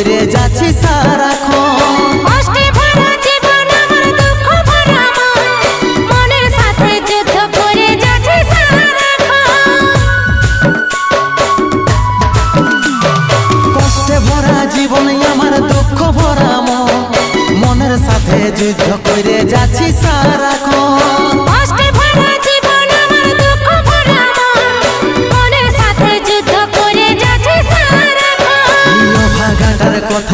যুদ্ধ করে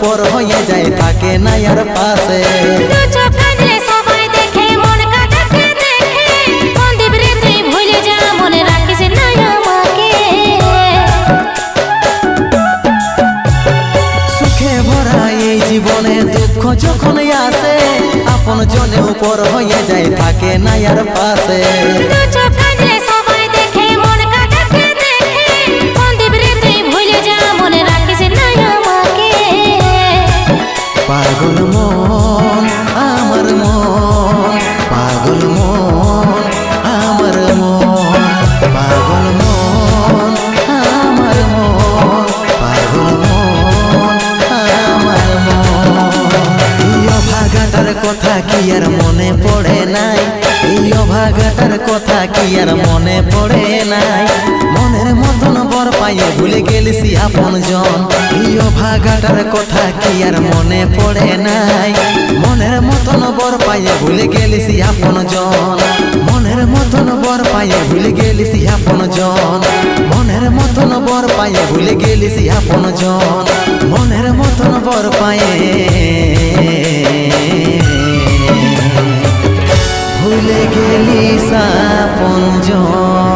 উপর হয়ে যায় থাকে না আর পাশে। জীবনে দুঃখ যখন আসে আপন জনে উপর হয়ে যায় থাকে না আর পাশে। মন, আমার মন, পাগল মন, আমার মন, পাগল মন, আমার মন, পাগল মন, আমার মন। এই অভাগাটার কথা কি আর মনে পড়ে নাই? এই অভাগাটার কথা কি আর মনে পড়ে নাই? মতন বর পাইয়ে ভুলে গেলিসি আপন জন। এই অভাগাটার কথা কি আর মনে পড়ে নাই? মনের মতন বর পাইয়ে ভুলে গেলিসি আপন জন। মনের মতন বর পায়ে ভুলে গেলিস আপন জন। মনের মতন বর পায়ে ভুলে গেলিস আপন জন। মনের মতন বর পায়ে ভুলে গেলিস আপন জন।